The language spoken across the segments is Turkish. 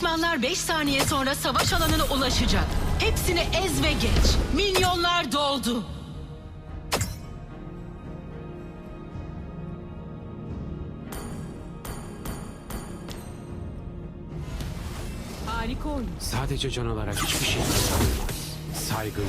Düşmanlar 5 saniye sonra savaş alanına ulaşacak. Hepsini ez ve geç. Minyonlar doldu. Harika oyun. Sadece can alarak hiçbir şey kazanılmaz. Saygın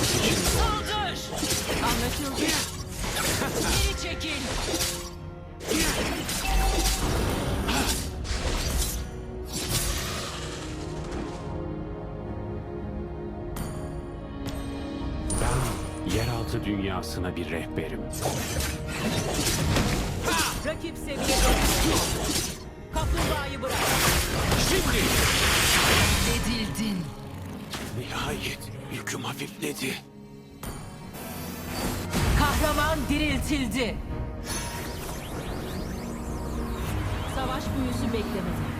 Saldır! Anlaşıldı. Geri çekil. Ben yeraltı dünyasına bir rehberim. Rakip seviyede. Kaplumbağayı bırak. Şimdi! Dedildin. Nihayet yüküm hafifledi. Kahraman diriltildi. Savaş büyüsü beklemedi.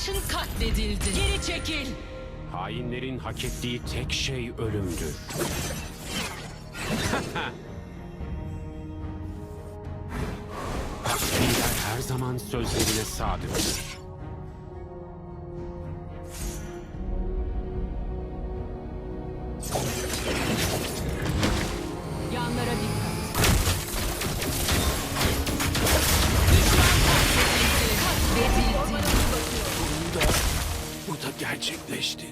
Arkadaşın katledildi. Geri çekil. Hainlerin hak ettiği tek şey ölümdür. Lider her zaman sözlerine sadıktır. Gerçekleşti.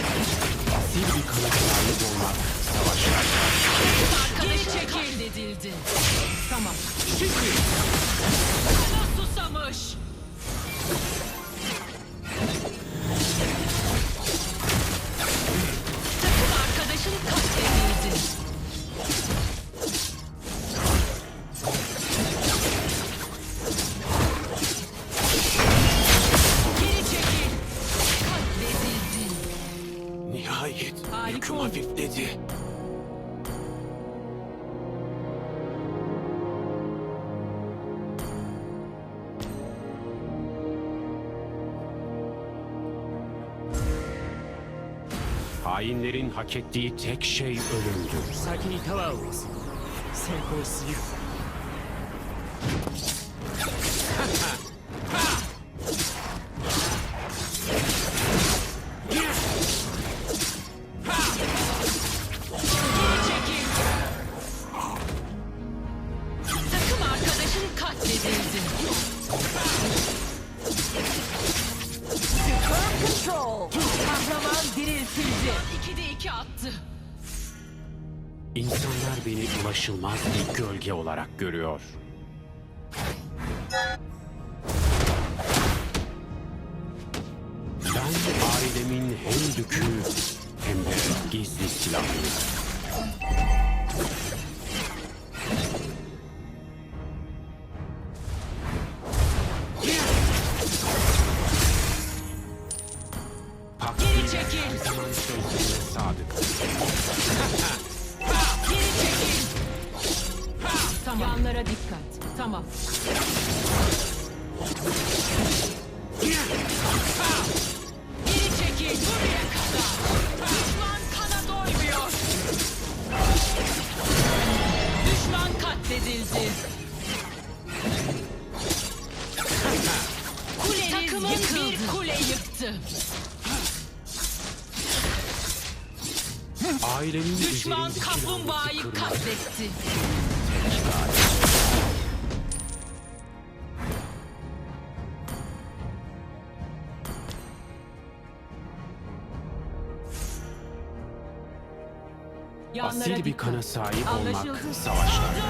Asil bir kanıt sahip olmak savaşlarda. Arkadaşın katledildi. Tamam. Şimdi. Kana susamış. Hainlerin hak ettiği tek şey ölümdür. Saki ni tava o osu. Takım arkadaşın katledildi. Super Control. Kahraman diriltildi. İkide iki attı. İnsanlar beni ulaşılmaz bir gölge olarak görüyor. Ben ailemin hem dükü hem de gizli silahıyım. Sözlerine sadık. Geri çekil. Tamam. Yanlara dikkat. Tamam. Ailemin Düşman üzerindeki kaplumbağayı kırmak katletti. Yanlara Asil bir dikkat. kana sahip olmak Anlaşıldı. savaşlarda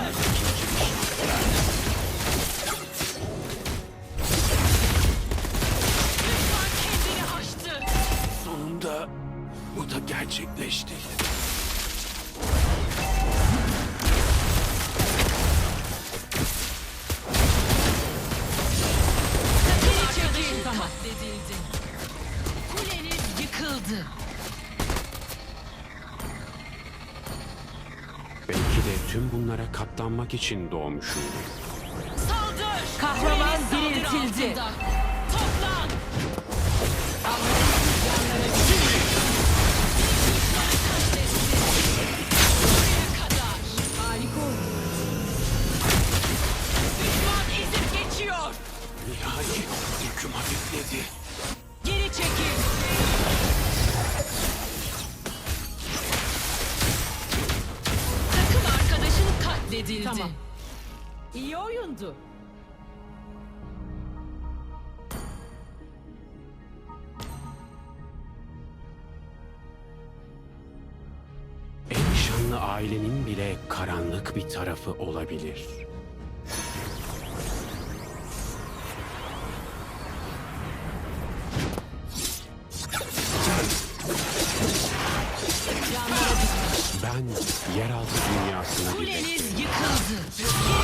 için doğmuşum. Saldır. Kahraman diriltildi. Oyundu. En şanlı ailenin bile karanlık bir tarafı olabilir. Ben yeraltı dünyasına bir Kuleniz yıkıldı.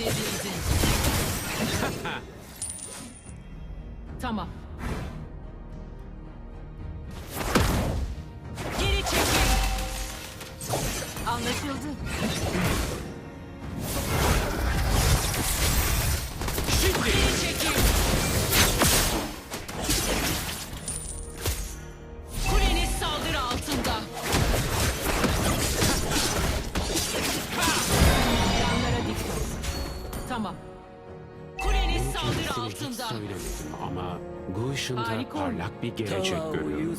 Arkadaşın katledildi. Tamam. dışında parlak bir gelecek görüyorum.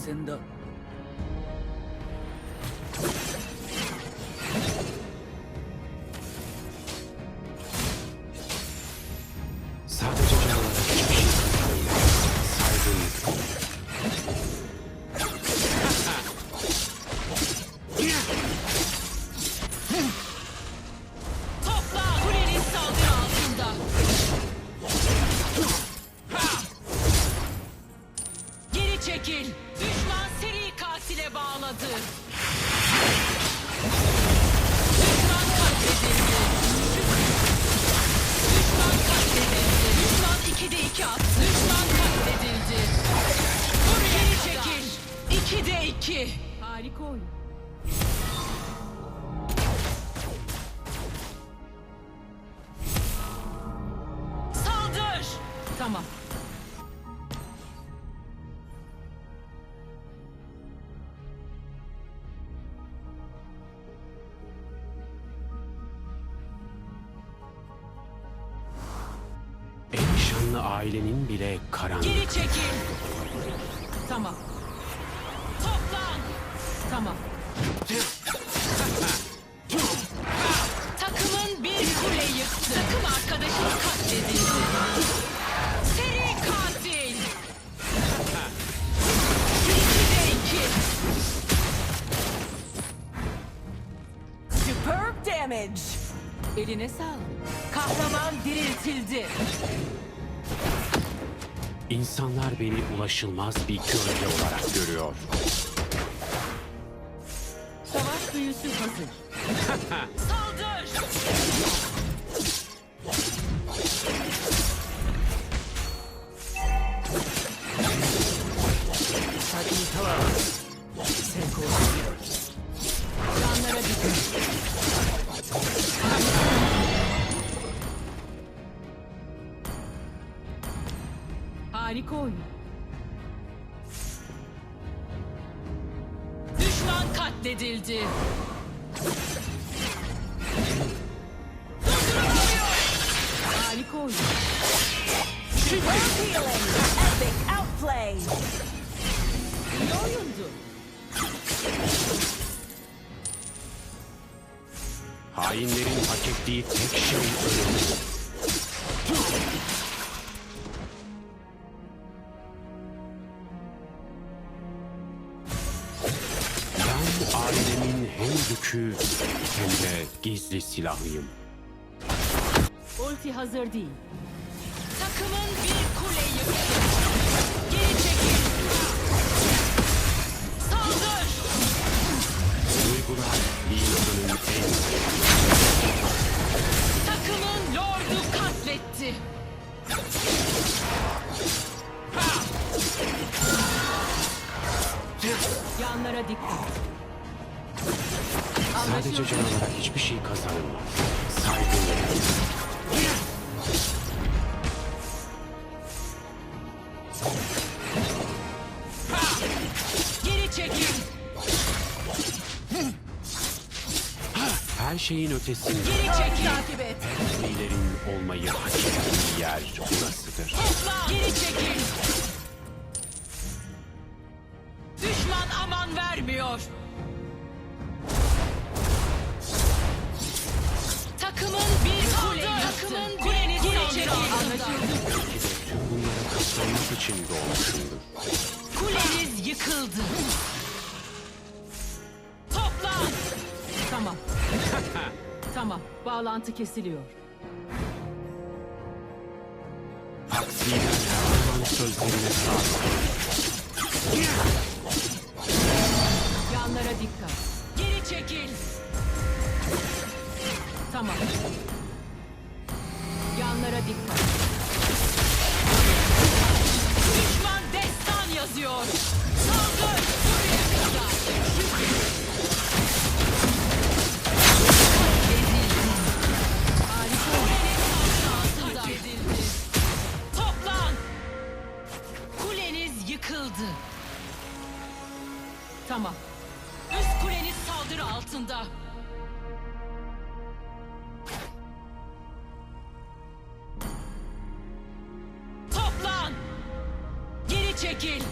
Tamam. En şanlı ailenin bile karanlık. Geri çekil. Tamam. Eline sağlık. Kahraman diriltildi. İnsanlar beni ulaşılmaz bir gölge olarak görüyor. Savaş büyüsü hazır. Saldır! Taking hello. Oyun. Düşman katledildi. Harika oyun. Epic outplay. İyi oyundu. Hainlerin hak ettiği tek şey ölüm. Yükü hem de gizli silahıyım. Ulti hazır değil. Takımın bir kule yıktı. Anlaşıldı. canalara hiçbir şey kazanılmaz. Saygı. Geri çekil. Her şeyin ötesinde Geri çekil. Takip et. liderin olmayı hak ettiği yer burasıdır. Topla. Geri çekil. Düşman aman vermiyor. İçin doğmuşumdur. Kuleniz yıkıldı. Toplan. Tamam. tamam. Bağlantı kesiliyor. Zaman sözlerine sadık. Altında. Toplan. Geri çekil.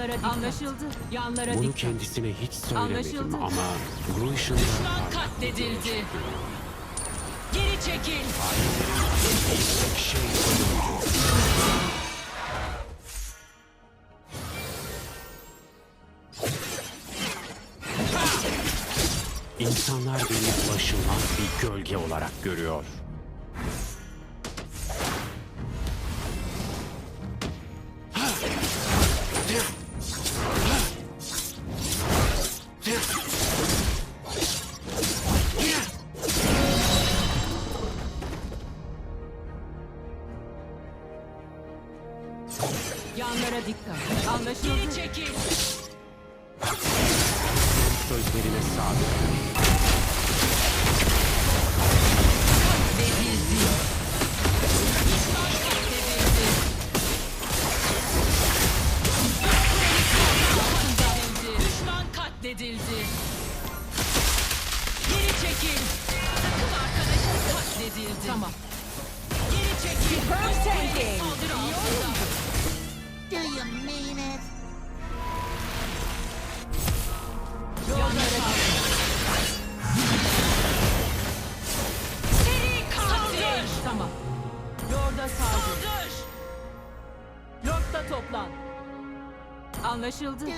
Yanlara dikkat. Anlaşıldı. Yanlara Bunu dikkat. kendisine hiç söylemedim Anlaşıldı. ama Gruish'ın da Düşman katledildi. Geri çekil. şey. İnsanlar beni ulaşılmaz bir gölge olarak görüyor. Yanlara dikkat. Geri Anlaşıldı. çekil. Sözlerine sadık. anlaşıldı.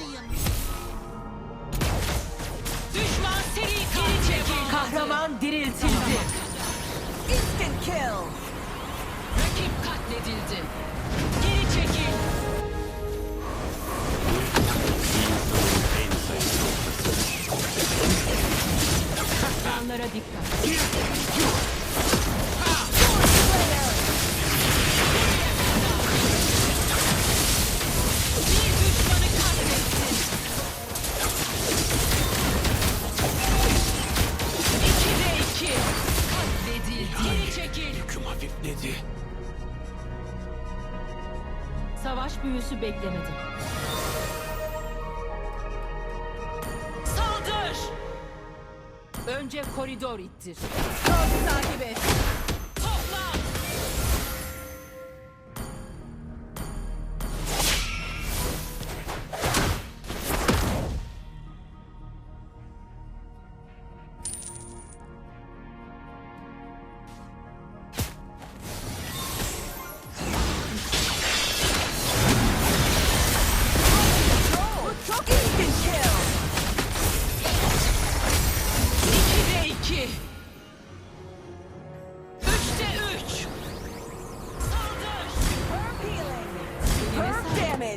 Önce koridor ittir. Söz takip et.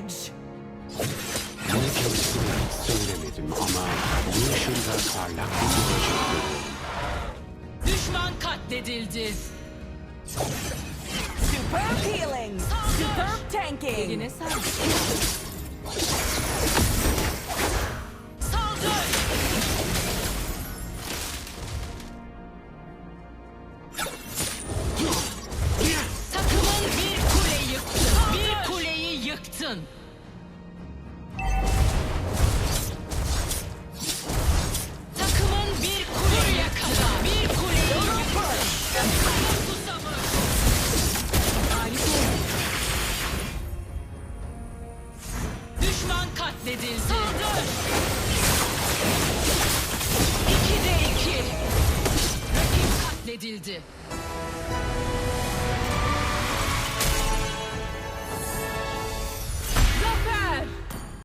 güç. Ne çalıştığını söylemedim ama bu ışında parlak bir gelecekti. Düşman katledildi. Superb healing. Super tanking. Eline sağlık. 무슨